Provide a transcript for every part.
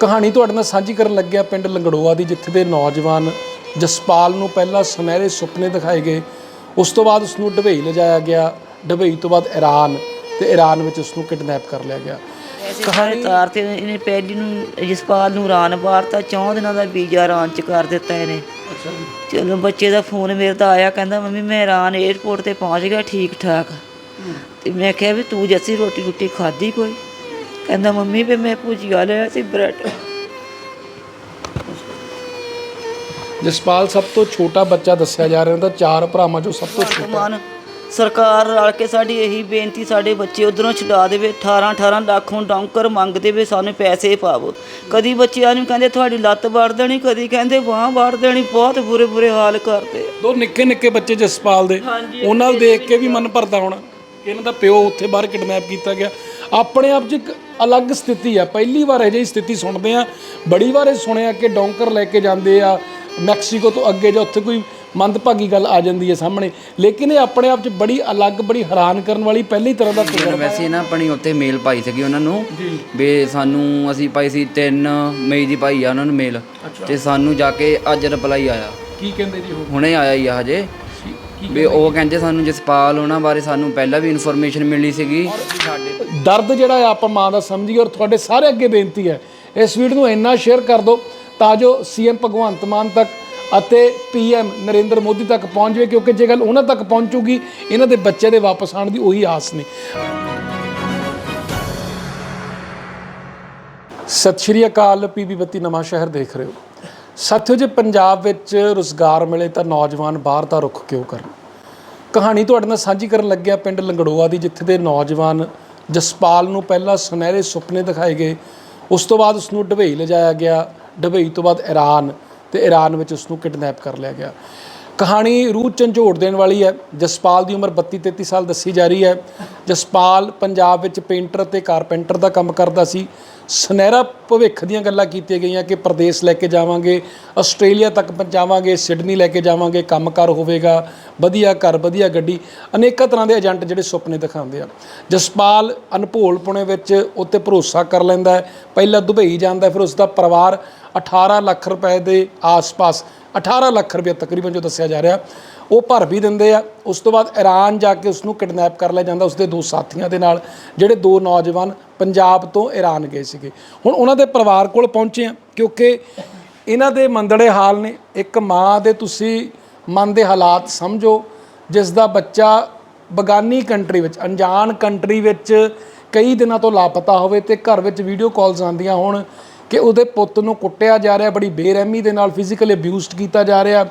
ਕਹਾਣੀ ਤੁਹਾਡੇ ਨਾਲ ਸਾਂਝੀ ਕਰਨ ਲੱਗਿਆ ਪਿੰਡ ਲੰਗੜੋਆ ਦੀ ਜਿੱਥੇ ਦੇ ਨੌਜਵਾਨ ਜਸਪਾਲ ਨੂੰ ਪਹਿਲਾਂ ਸੁਨਹਿਰੇ ਸੁਪਨੇ ਦਿਖਾਏ ਗਏ। ਉਸ ਤੋਂ ਬਾਅਦ ਉਸ ਨੂੰ ਡਬਈ ਲਿਜਾਇਆ ਗਿਆ। ਡਬਈ ਤੋਂ ਬਾਅਦ ਈਰਾਨ ਤੇ ਈਰਾਨ ਵਿੱਚ ਉਸ ਨੂੰ ਕਿਡਨੈਪ ਕਰ ਲਿਆ ਗਿਆ। ਕਹਾਣੀ ਤਾਰ ਤੇ ਇਹਨੇ ਪਹਿਲੀ ਨੂੰ ਜਸਪਾਲ ਨੂੰ ਰਾਨ ਬਾਰਤਾ ਚੌਂ ਦਿਨਾਂ ਦਾ ਵੀਜ਼ਾ ਰਾਂ ਚ ਕਰ ਦਿੱਤਾ ਇਹਨੇ। ਚਲੋ ਬੱਚੇ ਦਾ ਫੋਨ ਮੇਰੇ ਤਾਂ ਆਇਆ ਕਹਿੰਦਾ ਮੰਮੀ ਮੈਂ ਰਾਂ 에ਅਰਪੋਰਟ ਤੇ ਪਹੁੰਚ ਗਿਆ ਠੀਕ ਠਾਕ ਤੇ ਮੈਂ ਕਿਹਾ ਵੀ ਤੂੰ ਜੱਸੀ ਰੋਟੀ ਰੋਟੀ ਖਾਧੀ ਕੋਈ? ਕਹਿੰਦਾ ਮੰਮੀ ਵੀ ਮੈਂ ਭੁਜੀਆ ਲਿਆ ਸੀ ਬ੍ਰੈਡ। ਜਸਪਾਲ ਸਭ ਤੋਂ ਛੋਟਾ ਬੱਚਾ ਦੱਸਿਆ ਜਾ ਰਿਹਾ ਉਹਦਾ ਚਾਰ ਭਰਾਵਾਂ ਚੋਂ ਸਭ ਤੋਂ ਛੋਟਾ। ਮਾਨ ਸਰਕਾਰ ਰਲ ਕੇ ਸਾਡੀ ਇਹੀ ਬੇਨਤੀ ਸਾਡੇ ਬੱਚੇ ਉਧਰੋਂ ਛਡਾ ਦੇਵੇ 18 18 ਲੱਖ ਹੁਣ ਡੌਂਕਰ ਮੰਗਦੇ ਵੇ ਸਾਨੂੰ ਪੈਸੇ ਪਾਵੋ। ਕਦੀ ਬੱਚਿਆਂ ਨੂੰ ਕਹਿੰਦੇ ਤੁਹਾਡੀ ਲੱਤ ਵੜ ਦੇਣੀ ਕਦੀ ਕਹਿੰਦੇ ਬਾਹ ਵੜ ਦੇਣੀ ਬਹੁਤ ਬੁਰੇ ਬੁਰੇ ਹਾਲ ਕਰਦੇ ਆ। ਦੋ ਨਿੱਕੇ ਨਿੱਕੇ ਬੱਚੇ ਜਸਪਾਲ ਦੇ ਉਹਨਾਂ ਨੂੰ ਦੇਖ ਕੇ ਵੀ ਮਨ ਭਰਦਾ ਹੋਣਾ। ਇਹਨਾਂ ਦਾ ਪਿਓ ਉੱਥੇ ਬਾਹਰ ਕਿਡਨੈਪ ਕੀਤਾ ਗਿਆ। ਆਪਣੇ ਆਪ 'ਚ ਇੱਕ ਅਲੱਗ ਸਥਿਤੀ ਆ। ਪਹਿਲੀ ਵਾਰ ਇਹ ਜਿਹੀ ਸਥਿਤੀ ਸੁਣਦੇ ਆ। ਬੜੀ ਵਾਰ ਇਹ ਸੁਣਿਆ ਕਿ ਡੌਂਕਰ ਲੈ ਕੇ ਜਾਂਦੇ ਆ ਮੈਕਸੀਕੋ ਤੋਂ ਅੱਗੇ ਜਾਂ ਉੱਥੇ ਕੋਈ ਮੰਦਭਾਗੀ ਗੱਲ ਆ ਜਾਂਦੀ ਹੈ ਸਾਹਮਣੇ। ਲੇਕਿਨ ਇਹ ਆਪਣੇ ਆਪ 'ਚ ਬੜੀ ਅਲੱਗ ਬੜੀ ਹੈਰਾਨ ਕਰਨ ਵਾਲੀ ਪਹਿਲੀ ਤਰ੍ਹਾਂ ਦਾ ਫਿਰ ਵੈਸੇ ਨਾ ਆਪਣੀ ਉੱਤੇ ਮੇਲ ਪਾਈ ਸੀਗੀ ਉਹਨਾਂ ਨੂੰ ਵੀ ਸਾਨੂੰ ਅਸੀਂ ਪਾਈ ਸੀ 3 ਮਈ ਦੀ ਪਾਈ ਆ ਉਹਨਾਂ ਨੂੰ ਮੇਲ। ਤੇ ਸਾਨੂੰ ਜਾ ਕੇ ਅੱਜ ਰਿਪਲਾਈ ਆਇਆ। ਕੀ ਕਹਿੰਦੇ ਜੀ ਹੁਣੇ ਆਇਆ ਹੀ ਆ ਹਜੇ। ਵੀ ਉਹ ਕਹਿੰਦੇ ਸਾਨੂੰ ਜਸਪਾਲ ਉਹਨਾਂ ਬਾਰੇ ਸਾਨੂੰ ਪਹਿਲਾਂ ਵੀ ਇਨਫੋਰਮੇਸ਼ਨ ਮਿਲੀ ਸੀਗੀ। ਸਾਡੇ ਦਰਦ ਜਿਹੜਾ ਆ ਆਪਾਂ ਮਾਂ ਦਾ ਸਮਝੀਏ ਔਰ ਤੁਹਾਡੇ ਸਾਰੇ ਅੱਗੇ ਬੇਨਤੀ ਹੈ ਇਸ ਵੀਡੀਓ ਨੂੰ ਇੰਨਾ ਸ਼ੇਅਰ ਕਰ ਦਿਓ ਤਾਂ ਜੋ ਸੀਐਮ ਭਗਵੰਤ ਮਾਨ ਤੱਕ ਅਤੇ ਪੀਐਮ ਨਰਿੰਦਰ ਮੋਦੀ ਤੱਕ ਪਹੁੰਚ ਜਾਵੇ ਕਿਉਂਕਿ ਜੇ ਗੱਲ ਉਹਨਾਂ ਤੱਕ ਪਹੁੰਚੂਗੀ ਇਹਨਾਂ ਦੇ ਬੱਚੇ ਦੇ ਵਾਪਸ ਆਉਣ ਦੀ ਉਹੀ ਆਸ ਨੇ। ਸਤਿ ਸ਼੍ਰੀ ਅਕਾਲ ਪੀਬੀ ਬੱਤੀ ਨਵਾਂ ਸ਼ਹਿਰ ਦੇਖ ਰਹੇ ਹੋ। ਸਾਥੀਓ, ਜੇ ਪੰਜਾਬ ਵਿੱਚ ਰੁਜ਼ਗਾਰ ਮਿਲੇ ਤਾਂ ਨੌਜਵਾਨ ਬਾਹਰ ਦਾ ਰੁਖ ਕਿਉਂ ਕਰਨ? ਕਹਾਣੀ ਤੁਹਾਡੇ ਨਾਲ ਸਾਂਝੀ ਕਰਨ ਲੱਗਿਆ ਪਿੰਡ ਲੰਗੜੋਆ ਦੀ, ਜਿੱਥੇ ਦੇ ਨੌਜਵਾਨ ਜਸਪਾਲ ਨੂੰ ਪਹਿਲਾਂ ਸੁਨਹਿਰੇ ਸੁਪਨੇ ਦਿਖਾਏ ਗਏ। ਉਸ ਤੋਂ ਬਾਅਦ ਉਸ ਨੂੰ ਡਬਈ ਲਿਜਾਇਆ ਗਿਆ। ਡਬਈ ਤੋਂ ਬਾਅਦ ਈਰਾਨ ਤੇ ਈਰਾਨ ਵਿੱਚ ਉਸ ਨੂੰ ਕਿਡਨੈਪ ਕਰ ਲਿਆ ਗਿਆ। ਕਹਾਣੀ ਰੂਹ ਝੰਜੋੜ ਦੇਣ ਵਾਲੀ ਹੈ। ਜਸਪਾਲ ਦੀ ਉਮਰ 32 33 ਸਾਲ ਦੱਸੀ ਜਾ ਰਹੀ ਹੈ। ਜਸਪਾਲ ਪੰਜਾਬ ਵਿੱਚ ਪੇਂਟਰ ਅਤੇ ਕਾਰਪੈਂਟਰ ਦਾ ਕੰਮ ਕਰਦਾ ਸੀ। ਸੁਨਹਿਰਾ ਭਵਿੱਖ ਦੀਆਂ ਗੱਲਾਂ ਕੀਤੀਆਂ ਗਈਆਂ ਕਿ ਪ੍ਰਦੇਸ਼ ਲੈ ਕੇ ਜਾਵਾਂਗੇ, ਆਸਟ੍ਰੇਲੀਆ ਤੱਕ ਪਹੁੰਚਾਵਾਂਗੇ, ਸਿਡਨੀ ਲੈ ਕੇ ਜਾਵਾਂਗੇ, ਕੰਮਕਾਰ ਹੋਵੇਗਾ, ਵਧੀਆ ਘਰ, ਵਧੀਆ ਗੱਡੀ, ਅਨੇਕਾਂ ਤਰ੍ਹਾਂ ਦੇ ਏਜੰਟ ਜਿਹੜੇ ਸੁਪਨੇ ਦਿਖਾਉਂਦੇ ਆ। ਜਸਪਾਲ ਅਨਭੋਲਪੁਣੇ ਵਿੱਚ ਉੱਤੇ ਭਰੋਸਾ ਕਰ ਲੈਂਦਾ ਹੈ। ਪਹਿਲਾਂ ਦੁਬਈ ਜਾਂਦਾ ਫਿਰ ਉਸ ਦਾ ਪਰਿਵਾਰ 18 ਲੱਖ ਰੁਪਏ ਦੇ ਆਸ-ਪਾਸ 18 ਲੱਖ ਰੁਪਏ ਤਕਰੀਬਨ ਜੋ ਦੱਸਿਆ ਜਾ ਰਿਹਾ, ਉਹ ਭਰ ਵੀ ਦਿੰਦੇ ਆ। ਉਸ ਤੋਂ ਬਾਅਦ ਈਰਾਨ ਜਾ ਕੇ ਉਸ ਨੂੰ ਕਿਡਨੈਪ ਕਰ ਲਿਆ ਜਾਂਦਾ ਉਸ ਦੇ ਦੋ ਸਾਥੀਆਂ ਦੇ ਨਾਲ, ਜਿਹੜੇ ਦੋ ਨੌਜਵਾਨ ਪੰਜਾਬ ਤੋਂ ਈਰਾਨ ਗਏ ਸੀਗੇ। ਹੁਣ ਉਹਨਾਂ ਦੇ ਪਰਿਵਾਰ ਕੋਲ ਪਹੁੰਚੇ ਆ, ਕਿਉਂਕਿ ਇਹਨਾਂ ਦੇ ਮੰਦੜੇ ਹਾਲ ਨੇ। ਇੱਕ ਮਾਂ ਦੇ ਤੁਸੀਂ ਮਨ ਦੇ ਹਾਲਾਤ ਸਮਝੋ, ਜਿਸ ਦਾ ਬੱਚਾ ਬਗਾਨੀ ਕੰਟਰੀ ਵਿੱਚ, ਅਣਜਾਣ ਕੰਟਰੀ ਵਿੱਚ ਕਈ ਦਿਨਾਂ ਤੋਂ ਲਾਪਤਾ ਹੋਵੇ ਤੇ ਘਰ ਵਿੱਚ ਵੀਡੀਓ ਕਾਲਸ ਆਉਂਦੀਆਂ ਹੋਣ ਕਿ ਉਹਦੇ ਪੁੱਤ ਨੂੰ ਕੁੱਟਿਆ ਜਾ ਰਿਹਾ, ਬੜੀ ਬੇਰਹਿਮੀ ਦੇ ਨਾਲ ਫਿਜ਼ੀਕਲੀ ਅਬਿਊਜ਼ਡ ਕੀਤਾ ਜਾ ਰਿਹਾ।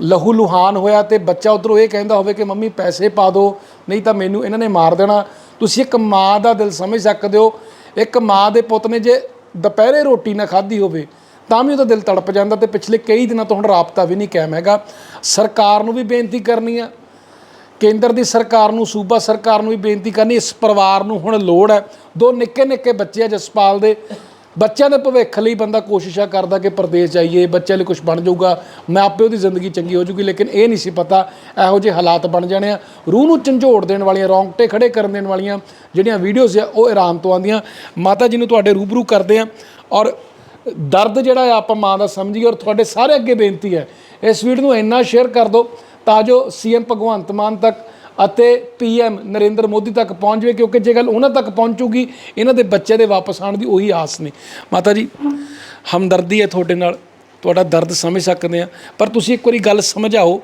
ਲਹੂ ਲੁਹਾਨ ਹੋਇਆ ਤੇ ਬੱਚਾ ਉਧਰੋਂ ਇਹ ਕਹਿੰਦਾ ਹੋਵੇ ਕਿ, ਮੰਮੀ, ਪੈਸੇ ਪਾ ਦਿਓ ਨਹੀਂ ਤਾਂ ਮੈਨੂੰ ਇਹਨਾਂ ਨੇ ਮਾਰ ਦੇਣਾ। ਤੁਸੀਂ ਇੱਕ ਮਾਂ ਦਾ ਦਿਲ ਸਮਝ ਸਕਦੇ ਹੋ। ਇੱਕ ਮਾਂ ਦੇ ਪੁੱਤ ਨੇ ਜੇ ਦੁਪਹਿਰੇ ਰੋਟੀ ਨਾ ਖਾਧੀ ਹੋਵੇ, ਤਾਂ ਵੀ ਉਹਦਾ ਦਿਲ ਤੜਪ ਜਾਂਦਾ ਤੇ ਪਿਛਲੇ ਕਈ ਦਿਨਾਂ ਤੋਂ ਹੁਣ ਰਾਬਤਾ ਵੀ ਨਹੀਂ ਕਾਇਮ ਹੈਗਾ। ਸਰਕਾਰ ਨੂੰ ਵੀ ਬੇਨਤੀ ਕਰਨੀ ਆ। ਕੇਂਦਰ ਦੀ ਸਰਕਾਰ ਨੂੰ, ਸੂਬਾ ਸਰਕਾਰ ਨੂੰ ਵੀ ਬੇਨਤੀ ਕਰਨੀ। ਇਸ ਪਰਿਵਾਰ ਨੂੰ ਹੁਣ ਲੋੜ ਹੈ। ਦੋ ਨਿੱਕੇ ਨਿੱਕੇ ਬੱਚੇ ਆ ਜਸਪਾਲ ਦੇ। ਬੱਚਿਆਂ ਦੇ ਭਵਿੱਖ ਲਈ ਬੰਦਾ ਕੋਸ਼ਿਸ਼ਾਂ ਕਰਦਾ ਕਿ ਪ੍ਰਦੇਸ਼ ਜਾਈਏ, ਬੱਚਿਆਂ ਲਈ ਕੁਝ ਬਣ ਜਾਊਗਾ, ਮੈਂ ਆਪੇ ਉਹਦੀ ਜ਼ਿੰਦਗੀ ਚੰਗੀ ਹੋ ਜੂਗੀ, ਲੇਕਿਨ ਇਹ ਨਹੀਂ ਸੀ ਪਤਾ ਇਹੋ ਜਿਹੇ ਹਾਲਾਤ ਬਣ ਜਾਣੇ ਆ। ਰੂਹ ਨੂੰ ਝੰਜੋੜ ਦੇਣ ਵਾਲੀਆਂ, ਰੌਂਗਟੇ ਖੜੇ ਕਰਨ ਦੇਣ ਵਾਲੀਆਂ ਜਿਹੜੀਆਂ ਵੀਡੀਓਜ਼ ਆ, ਉਹ ਇਰਾਨ ਤੋਂ ਆਉਂਦੀਆਂ। ਮਾਤਾ ਜੀ ਨੂੰ ਤੁਹਾਡੇ ਰੂਬਰੂ ਕਰਦੇ ਆ ਔਰ ਦਰਦ ਜਿਹੜਾ ਆ, ਆਪਾਂ ਮਾਂ ਦਾ ਸਮਝੀਏ ਔਰ ਤੁਹਾਡੇ ਸਾਰੇ ਅੱਗੇ ਬੇਨਤੀ ਹੈ, ਇਸ ਵੀਡੀਓ ਨੂੰ ਇੰਨਾ ਸ਼ੇਅਰ ਕਰ ਦਿਓ ਤਾਂ ਜੋ ਸੀਐਮ ਭਗਵੰਤ ਮਾਨ ਤੱਕ ਅਤੇ ਪੀਐਮ ਨਰਿੰਦਰ ਮੋਦੀ ਤੱਕ ਪਹੁੰਚ ਜਾਵੇ ਕਿਉਂਕਿ ਜੇ ਗੱਲ ਉਹਨਾਂ ਤੱਕ ਪਹੁੰਚੂਗੀ ਇਹਨਾਂ ਦੇ ਬੱਚੇ ਦੇ ਵਾਪਸ ਆਉਣ ਦੀ ਉਹੀ ਆਸ ਨੇ। ਮਾਤਾ ਜੀ ਹਮਦਰਦੀ ਹੈ ਤੁਹਾਡੇ ਨਾਲ। ਤੁਹਾਡਾ ਦਰਦ ਸਮਝ ਸਕਦੇ ਆ ਪਰ ਤੁਸੀਂ ਇੱਕ ਵਾਰੀ ਗੱਲ ਸਮਝਾਓ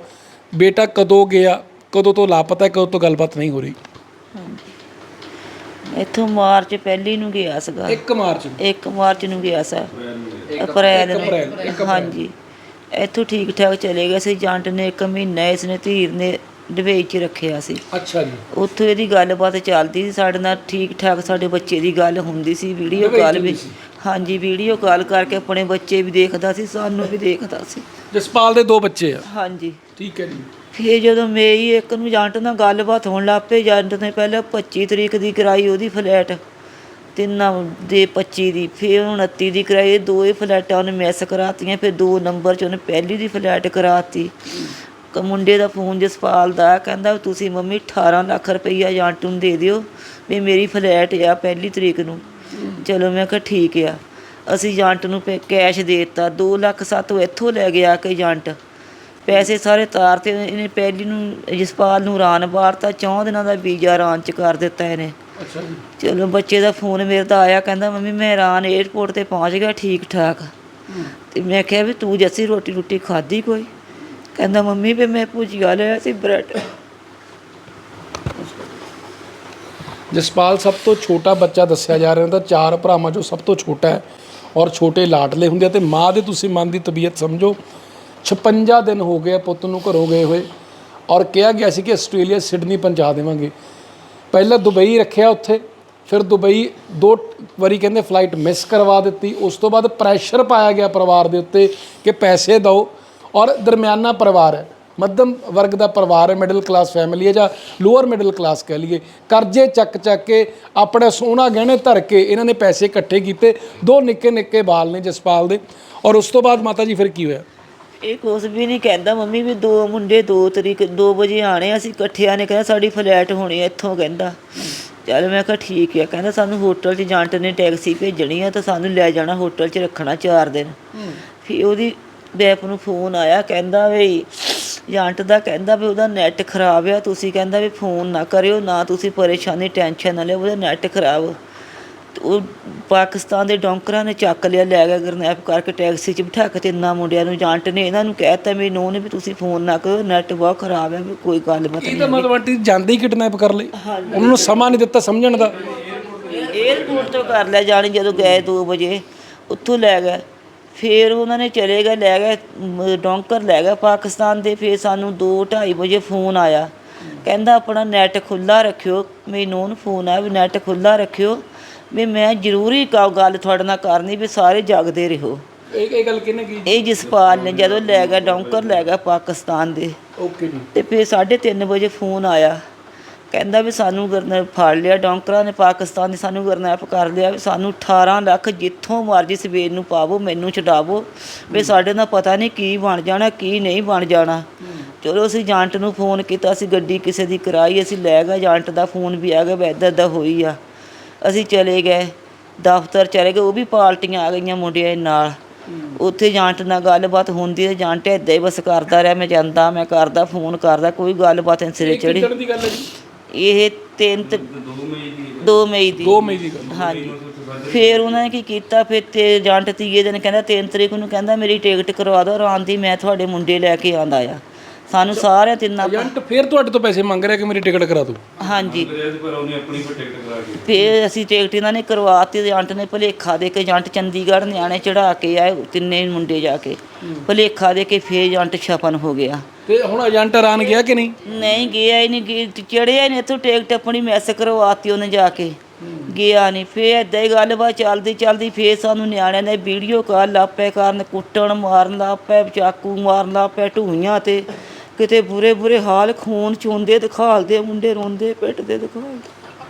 ਬੇਟਾ ਕਦੋਂ ਗਿਆ ਕਦੋਂ ਤੋਂ ਲਾਪਤਾ ਹੈ ਕਦੋਂ ਤੋਂ ਗੱਲਬਾਤ ਨਹੀਂ ਹੋ ਰਹੀ? ਇੱਥੋਂ ਮਾਰਚ ਪਹਿਲੀ ਨੂੰ ਗਿਆ ਸੀਗਾ। 1 ਮਾਰਚ 1 ਮਾਰਚ ਨੂੰ ਗਿਆ ਸੀ। ਅਪ੍ਰੈਲ ਨੂੰ। ਹਾਂਜੀ। ਇੱਥੋਂ ਠੀਕ ਠਾਕ ਚਲੇ ਗਏ ਸੀ। ਜੰਟ ਨੇ ਇੱਕ ਮਹੀਨਾ ਇਸ ਨੇ ਧੀਰ ਨੇ ਡਬਈ 'ਚ ਰੱਖਿਆ ਸੀ। ਅੱਛਾ ਜੀ। ਉੱਥੋਂ ਇਹਦੀ ਗੱਲਬਾਤ ਚੱਲਦੀ ਸੀ ਸਾਡੇ ਨਾਲ ਠੀਕ ਠਾਕ ਸਾਡੇ ਬੱਚੇ ਦੀ ਗੱਲ ਹੁੰਦੀ ਸੀ ਵੀਡੀਓ ਕਾਲ ਵੀ ਹਾਂਜੀ ਵੀਡੀਓ ਕਾਲ ਕਰਕੇ ਆਪਣੇ ਬੱਚੇ ਵੀ ਦੇਖਦਾ ਸੀ ਸਾਨੂੰ ਵੀ ਦੇਖਦਾ ਸੀ। ਜਸਪਾਲ ਦੇ ਦੋ ਬੱਚੇ ਆ। ਹਾਂਜੀ। ਠੀਕ ਹੈ ਜੀ। ਫਿਰ ਜਦੋਂ ਮਈ ਇੱਕ ਨੂੰ ਏਜੰਟ ਨਾਲ ਗੱਲਬਾਤ ਹੋਣ ਲੱਗ ਪਈ ਏਜੰਟ ਨੇ ਪਹਿਲਾਂ 25 ਤਰੀਕ ਦੀ ਕਰਾਈ ਉਹਦੀ ਫਲੈਟ ਤਿੰਨਾਂ ਦੇ 25 ਦੀ ਫਿਰ 29 ਦੀ ਕਰਾਈ ਇਹ ਦੋਏ ਫਲੈਟਾਂ ਉਹਨੇ ਮਿਸ ਕਰਾਤੀਆਂ ਫਿਰ ਦੋ ਨੰਬਰ 'ਚ ਉਹਨੇ ਪਹਿਲੀ ਦੀ ਫਲੈਟ ਕਰਾਤੀ। ਮੁੰਡੇ ਦਾ ਫੋਨ ਜਸਪਾਲ ਦਾ ਕਹਿੰਦਾ ਤੁਸੀਂ ਮੰਮੀ 18 ਲੱਖ ਰੁਪਈਆ ਏਜੰਟ ਨੂੰ ਦੇ ਦਿਓ ਵੀ ਮੇਰੀ ਫਲੈਟ ਆ ਪਹਿਲੀ ਤਰੀਕ ਨੂੰ। ਚਲੋ ਮੈਂ ਕਿਹਾ ਠੀਕ ਆ। ਅਸੀਂ ਏਜੰਟ ਨੂੰ ਪੈ- ਕੈਸ਼ ਦੇ ਦਿੱਤਾ 2 ਲੱਖ ਸਾਤੋਂ ਇੱਥੋਂ ਲੈ ਗਿਆ ਕਿ ਏਜੰਟ ਪੈਸੇ ਸਾਰੇ ਤਾਰ ਤੇ ਇਹਨੇ ਪਹਿਲੀ ਨੂੰ ਜਸਪਾਲ ਨੂੰ ਰਾਨ ਬਾਰਤਾ ਚੌਂ ਦਿਨਾਂ ਦਾ ਵੀਜ਼ਾ ਰਾਨ ਚ ਕਰ ਦਿੱਤਾ ਇਹਨੇ। ਅੱਛਾ ਜੀ। ਚਲੋ ਬੱਚੇ ਦਾ ਫੋਨ ਮੇਰੇ ਤਾਂ ਆਇਆ ਕਹਿੰਦਾ ਮੰਮੀ ਮੈਂ ਰਾਨ 에ਅਰਪੋਰਟ ਤੇ ਪਹੁੰਚ ਗਿਆ ਠੀਕ ਠਾਕ ਤੇ ਮੈਂ ਕਿਹਾ ਵੀ ਤੂੰ ਜੱਸੀ ਰੋਟੀ ਰੋਟੀ ਖਾਧੀ ਕੋਈ? ਕਹਿੰਦਾ, ਮੰਮੀ ਵੀ ਮੈਂ ਭੁਜੀਆ ਲਿਆ ਸੀ ਬ੍ਰੈਡ। ਜਸਪਾਲ, ਸਭ ਤੋਂ ਛੋਟਾ ਬੱਚਾ ਦੱਸਿਆ ਜਾ ਰਿਹਾ ਤਾਂ ਚਾਰ ਭਰਾਵਾਂ ਚੋਂ ਸਭ ਤੋਂ ਛੋਟਾ ਹੈ ਔਰ ਛੋਟੇ ਲਾਡਲੇ ਹੁੰਦੇ ਆ ਤੇ ਮਾਂ ਦੇ ਤੁਸੀਂ ਮਨ ਦੀ ਤਬੀਅਤ ਸਮਝੋ 56 ਦਿਨ ਹੋ ਗਏ ਆ ਪੁੱਤ ਨੂੰ ਘਰੋਂ ਗਏ ਹੋਏ ਔਰ ਕਿਹਾ ਗਿਆ ਸੀ ਕਿ ਆਸਟ੍ਰੇਲੀਆ, ਸਿਡਨੀ ਪਹੁੰਚਾ ਦੇਵਾਂਗੇ। ਪਹਿਲਾਂ ਦੁਬਈ ਰੱਖਿਆ ਉੱਥੇ, ਫਿਰ ਦੁਬਈ ਦੋ ਵਾਰੀ ਕਹਿੰਦੇ ਫਲਾਈਟ ਮਿਸ ਕਰਵਾ ਦਿੱਤੀ, ਉਸ ਤੋਂ ਬਾਅਦ ਪ੍ਰੈਸ਼ਰ ਪਾਇਆ ਗਿਆ ਪਰਿਵਾਰ ਦੇ ਉੱਤੇ ਕਿ ਪੈਸੇ ਦਿਓ। ਔਰ ਦਰਮਿਆਨਾ ਪਰਿਵਾਰ ਹੈ। ਮੱਧਮ ਵਰਗ ਦਾ ਪਰਿਵਾਰ ਹੈ ਮਿਡਲ ਕਲਾਸ ਫੈਮਿਲੀ ਹੈ ਜਾਂ ਲੋਅਰ ਮਿਡਲ ਕਲਾਸ ਕਹਿ ਲਈਏ। ਕਰਜ਼ੇ ਚੱਕ ਚੱਕ ਕੇ ਆਪਣਾ ਸੋਨਾ ਗਹਿਣੇ ਧਰ ਕੇ ਇਹਨਾਂ ਨੇ ਪੈਸੇ ਇਕੱਠੇ ਕੀਤੇ। ਦੋ ਨਿੱਕੇ ਨਿੱਕੇ ਬਾਲ ਨੇ ਜਸਪਾਲ ਦੇ। ਔਰ ਉਸ ਤੋਂ ਬਾਅਦ ਮਾਤਾ ਜੀ ਫਿਰ ਕੀ ਹੋਇਆ? ਇਹ ਕੁਛ ਵੀ ਨਹੀਂ ਕਹਿੰਦਾ ਮੰਮੀ ਵੀ ਦੋ ਮੁੰਡੇ 2 ਤਰੀਕ 2 ਵਜੇ ਆਣੇ ਅਸੀਂ ਇਕੱਠਿਆਂ ਨੇ ਕਹਿੰਦਾ ਸਾਡੀ ਫਲੈਟ ਹੋਣੀ ਹੈ ਇੱਥੋਂ ਕਹਿੰਦਾ। ਚੱਲ ਮੈਂ ਕਿਹਾ ਠੀਕ ਹੈ ਕਹਿੰਦਾ ਸਾਨੂੰ ਹੋਟਲ 'ਚ ਏਜੰਟ ਨੇ ਟੈਕਸੀ ਭੇਜਣੀ ਆ ਤਾਂ ਸਾਨੂੰ ਲੈ ਜਾਣਾ ਹੋਟਲ 'ਚ ਰੱਖਣਾ 4 ਦਿਨ। ਫਿਰ ਉਹਦੀ ਬੈਪ ਨੂੰ ਫੋਨ ਆਇਆ ਕਹਿੰਦਾ ਵੀ ਏਜੰਟ ਦਾ ਕਹਿੰਦਾ ਵੀ ਉਹਦਾ ਨੈਟ ਖਰਾਬ ਆ ਤੁਸੀਂ ਕਹਿੰਦਾ ਵੀ ਫੋਨ ਨਾ ਕਰਿਓ ਨਾ ਤੁਸੀਂ ਪਰੇਸ਼ਾਨੀ ਟੈਨਸ਼ਨ ਨਾ ਲਿਓ ਉਹਦਾ ਨੈਟ ਖਰਾਬ ਉਹ ਪਾਕਿਸਤਾਨ ਦੇ ਡੌਂਕਰਾਂ ਨੇ ਚੱਕ ਲਿਆ ਲੈ ਗਿਆ ਗਰਨੈਪ ਕਰਕੇ ਟੈਕਸੀ 'ਚ ਬਿਠਾ ਕੇ ਤਿੰਨਾਂ ਮੁੰਡਿਆਂ ਨੂੰ ਏਜੰਟ ਨੇ ਇਹਨਾਂ ਨੂੰ ਕਹਿਤਾ ਵੀ ਨੋ ਨੇ ਵੀ ਤੁਸੀਂ ਫੋਨ ਨਾ ਕਰੋ ਨੈਟ ਬਹੁਤ ਖਰਾਬ ਹੈ ਵੀ ਕੋਈ ਗੱਲ ਮਤ ਇਹ ਤਾਂ ਮਤਲਬ ਆਂਟੀ ਜਾਂਦੇ ਹੀ ਕਿਡਨੈਪ ਕਰ ਲਈ ਉਹਨਾਂ ਨੂੰ ਸਮਾਂ ਨਹੀਂ ਦਿੱਤਾ ਸਮਝਣ ਦਾ। 에ਅਰਪੋਰਟ ਤੋਂ ਕਰ ਲਿਆ ਜਾਣੀ ਜਦੋਂ ਗਏ 2 ਵਜੇ ਉੱਥੋਂ ਲੈ ਗਏ। ਫਿਰ ਉਹਨਾਂ ਨੇ ਚਲੇ ਗਏ ਲੈ ਗਏ ਡੌਂਕਰ ਲੈ ਗਿਆ ਪਾਕਿਸਤਾਨ ਦੇ ਫਿਰ ਸਾਨੂੰ 2:30 ਵਜੇ ਫੋਨ ਆਇਆ। ਕਹਿੰਦਾ ਆਪਣਾ ਨੈਟ ਖੁੱਲਾ ਰੱਖਿਓ ਮੈਨੂੰ ਨੂੰ ਫੋਨ ਆਇਆ ਵੀ ਨੈਟ ਖੁੱਲਾ ਰੱਖਿਓ ਵੀ ਮੈਂ ਜ਼ਰੂਰੀ ਕ- ਗੱਲ ਤੁਹਾਡੇ ਨਾਲ ਕਰਨੀ ਵੀ ਸਾਰੇ ਜਾਗਦੇ ਰਹੋ। ਇਹ ਇਹ ਗੱਲ ਕਿਹਨੇ ਕੀ ਇਹ ਜਸਪਾਲ ਨੇ ਜਦੋਂ ਲੈ ਗਿਆ ਡੌਂਕਰ ਲੈ ਗਿਆ ਪਾਕਿਸਤਾਨ ਦੇ। ਓਕੇ ਜੀ। ਤੇ ਫਿਰ 3:30 ਵਜੇ ਫੋਨ ਆਇਆ। ਕਹਿੰਦਾ ਵੀ ਸਾਨੂੰ ਗਰਨੇ ਫੜ ਲਿਆ ਡੌਂਕਰਾਂ ਨੇ ਪਾਕਿਸਤਾਨ ਨੇ ਸਾਨੂੰ ਗਰਨੈਪ ਕਰ ਲਿਆ ਵੀ ਸਾਨੂੰ 18 ਲੱਖ ਜਿੱਥੋਂ ਮਰਜ਼ੀ ਸਵੇਰ ਨੂੰ ਪਾਵੋ ਮੈਨੂੰ ਛਡਾਵੋ। ਵੀ ਸਾਡੇ ਨਾਲ ਪਤਾ ਨਹੀਂ ਕੀ ਬਣ ਜਾਣਾ ਕੀ ਨਹੀਂ ਬਣ ਜਾਣਾ। ਚਲੋ ਅਸੀਂ ਏਜੰਟ ਨੂੰ ਫੋਨ ਕੀਤਾ ਅਸੀਂ ਗੱਡੀ ਕਿਸੇ ਦੀ ਕਰਾਈ ਅਸੀਂ ਲੈ ਗਏ ਏਜੰਟ ਦਾ ਫੋਨ ਵੀ ਆ ਗਿਆ ਵੀ ਏਦਾਂ ਏਦਾਂ ਹੋਈ ਆ। ਅਸੀਂ ਚਲੇ ਗਏ ਦਫ਼ਤਰ ਚਲੇ ਗਏ ਉਹ ਵੀ ਪਾਰਟੀਆਂ ਆ ਗਈਆਂ ਮੁੰਡਿਆਂ ਦੇ ਨਾਲ। ਉੱਥੇ ਏਜੰਟ ਨਾਲ ਗੱਲਬਾਤ ਹੁੰਦੀ ਹੈ ਏਜੰਟ ਏਦਾਂ ਹੀ ਬਸ ਕਰਦਾ ਰਿਹਾ ਮੈਂ ਜਾਂਦਾ ਮੈਂ ਕਰਦਾ ਫੋਨ ਕਰਦਾ ਕੋਈ ਗੱਲਬਾਤ ਨਹੀਂ ਸਿਰੇ ਚੜੀ ਕਿੱਦਣ ਦੀ ਗੱਲ ਹੈ ਜੀ। ਇਹ ਤਿੰਨ 2 ਮਈ ਦੀ। 2 ਮਈ ਦੀ ਗੱਲ ਹਾਂਜੀ। ਫਿਰ ਉਹਨਾਂ ਨੇ ਕੀ ਕੀਤਾ? ਫਿਰ ਤੇ ਏਜੰਟ ਤੀਏ ਦਿਨ ਕਹਿੰਦਾ 3 ਤਰੀਕ ਨੂੰ ਕਹਿੰਦਾ ਮੇਰੀ ਟਿਕਟ ਕਰਵਾ ਦਿਓ ਰਾਨ ਦੀ ਮੈਂ ਤੁਹਾਡੇ ਮੁੰਡੇ ਲੈ ਕੇ ਆਂਦਾ ਆ। ਸਾਨੂੰ ਸਾਰਿਆਂ ਤਿੰਨਾਂ ਏਜੰਟ ਫਿਰ ਤੁਹਾਡੇ ਤੋਂ ਪੈਸੇ ਮੰਗ ਰਿਹਾ ਕਿ ਮੇਰੀ ਟਿਕਟ ਕਰਾ ਦਿਓ? ਹਾਂਜੀ। ਫਿਰ ਅਸੀਂ ਟਿਕਟ ਇਹਨਾਂ ਨੇ ਕਰਵਾਤੀ ਏਜੰਟ ਨੇ ਭਲੇਖਾ ਦੇ ਕੇ ਏਜੰਟ ਚੰਡੀਗੜ੍ਹ ਨਿਆਣੇ ਚੜਾ ਕੇ ਆਏ ਤਿੰਨੇ ਮੁੰਡੇ ਜਾ ਕੇ। ਭਲੇਖਾ ਦੇ ਕੇ ਫਿਰ ਏਜੰਟ ਛਪਨ ਹੋ ਗਿਆ। ਤੇ ਹੁਣ ਏਜੰਟ ਐਲਾਨ ਗਿਆ ਕਿ ਨਹੀਂ? ਨਹੀਂ ਗਿਆ ਹੀ ਨਹੀਂ ਚੜਿਆ ਹੀ ਨਹੀਂ ਇੱਥੋਂ ਟਿਕਟ ਆਪਣੀ ਮੈਸ ਕਰਵਾਤੀ ਉਹਨੇ ਜਾ ਕੇ। ਗਿਆ ਨਹੀਂ ਫੇਰ ਏਦਾਂ ਹੀ ਗੱਲਬਾਤ ਚੱਲਦੀ ਚੱਲਦੀ ਫੇਰ ਸਾਨੂੰ ਨਿਆਣਿਆਂ ਨੇ ਵੀਡੀਓ ਕਾਲ ਲਾਪੇ ਕਰਨ ਕੁੱਟਣ ਮਾਰਨ ਲਾਪੇ ਚਾਕੂ ਮਾਰਨ ਲਾਪੇ ਢੂਈਆਂ ਤੇ ਕਿਤੇ ਬੁਰੇ ਬੁਰੇ ਹਾਲ ਖੂਨ ਚੋਂਦੇ ਦਿਖਾਲਦੇ ਮੁੰਡੇ ਰੋਂਦੇ ਪਿੱਟਦੇ ਦਿਖਾਲਦੇ।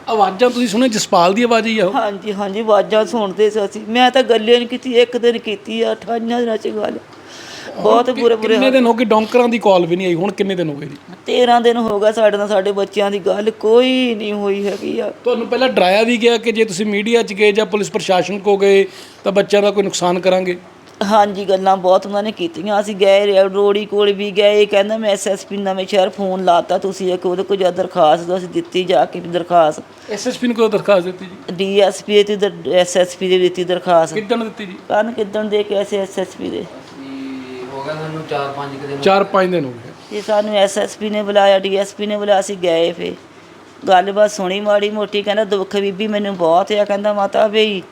ਆਵਾਜ਼ਾਂ ਤੁਸੀਂ ਸੁਣੇ ਜਸਪਾਲ ਦੀ ਆਵਾਜ਼ ਹੀ ਆ ਉਹ। ਹਾਂਜੀ ਹਾਂਜੀ ਆਵਾਜ਼ਾਂ ਸੁਣਦੇ ਸੀ ਅਸੀਂ। ਮੈਂ ਤਾਂ ਗੱਲੇ ਨਹੀਂ ਕੀਤੀ ਇੱਕ ਦਿਨ ਕੀਤੀ ਆ ਅਠਾਈਆਂ ਦਿਨਾਂ ਚ ਗੱਲ। ਬਹੁਤ ਬੁਰੇ ਬੁਰੇ ਕਿੰਨੇ ਦਿਨ ਹੋ ਗਏ ਡੌਂਕਰਾਂ ਦੀ ਕਾਲ ਵੀ ਨਹੀਂ ਆਈ ਹੁਣ ਕਿੰਨੇ ਦਿਨ ਹੋ ਗਏ ਜੀ? 13 ਦਿਨ ਹੋ ਗਏ ਸਾਡੇ ਨਾਲ ਸਾਡੇ ਬੱਚਿਆਂ ਦੀ ਗੱਲ ਕੋਈ ਨਹੀਂ ਹੋਈ ਹੈਗੀ ਆ। ਤੁਹਾਨੂੰ ਪਹਿਲਾਂ ਡਰਾਇਆ ਵੀ ਗਿਆ ਕਿ ਜੇ ਤੁਸੀਂ ਮੀਡੀਆ 'ਚ ਗਏ ਜਾਂ ਪੁਲਿਸ ਪ੍ਰਸ਼ਾਸਨ ਕੋ ਗਏ ਤਾਂ ਬੱਚਿਆਂ ਦਾ ਕੋਈ ਨੁਕਸਾਨ ਕਰਾਂਗੇ? ਹਾਂਜੀ ਗੱਲਾਂ ਬਹੁਤ ਉਹਨਾਂ ਨੇ ਕੀਤੀਆਂ। ਅਸੀਂ ਗਏ ਰੇ- ਰੋੜੀ ਕੋਲ ਵੀ ਗਏ। ਇਹ ਕਹਿੰਦਾ ਮੈਂ ਐਸਐਸਪੀ ਨਵੇਂ ਸ਼ਹਿਰ ਫੋਨ ਲਾਤਾ ਤੁਸੀਂ ਇੱਕ ਉਹਦੇ ਕੋਲ ਜਾ ਦਰਖਾਸਤ ਦਿਓ ਅਸੀਂ ਦਿੱਤੀ ਜਾ ਕੇ ਵੀ ਦਰਖਾਸਤ। ਐਸਐਸਪੀ ਨੂੰ ਕੋਈ ਦਰਖਾਸਤ ਦਿੱਤੀ ਜੀ? ਡੀਐਸਪੀ ਤੇ ਐਸਐਸਪੀ ਦੇ ਦਿੱਤੀ ਦਰਖਾਸਤ। ਕਿੱਦਣ ਦਿੱਤੀ ਜੀ? ਕੰਨ ਕਿੱਦਣ ਦੇ ਕੇ ਐਸੇ ਐਸਐਸਪੀ ਦੇ। ਹੋ ਗਿਆ ਸਾਨੂੰ 4-5 ਦਿਨ 4-5 ਦਿਨ ਹੋ ਗਏ। ਸਾਨੂੰ ਐਸਐਸਪੀ ਨੇ ਬੁਲਾਇਆ ਡੀਐਸਪੀ ਨੇ ਬੁਲਾਇਆ ਅਸੀਂ ਗਏ ਫੇ ਗੱਲਬਾਤ ਸੁਣੀ ਮਾੜੀ ਮੋਟੀ ਕਹਿੰਦਾ ਦੁੱਖ ਬੀਬੀ ਮੈਨੂੰ ਬਹੁਤ ਆ ਕਹਿੰਦਾ ਮਾਤਾ ਵੀ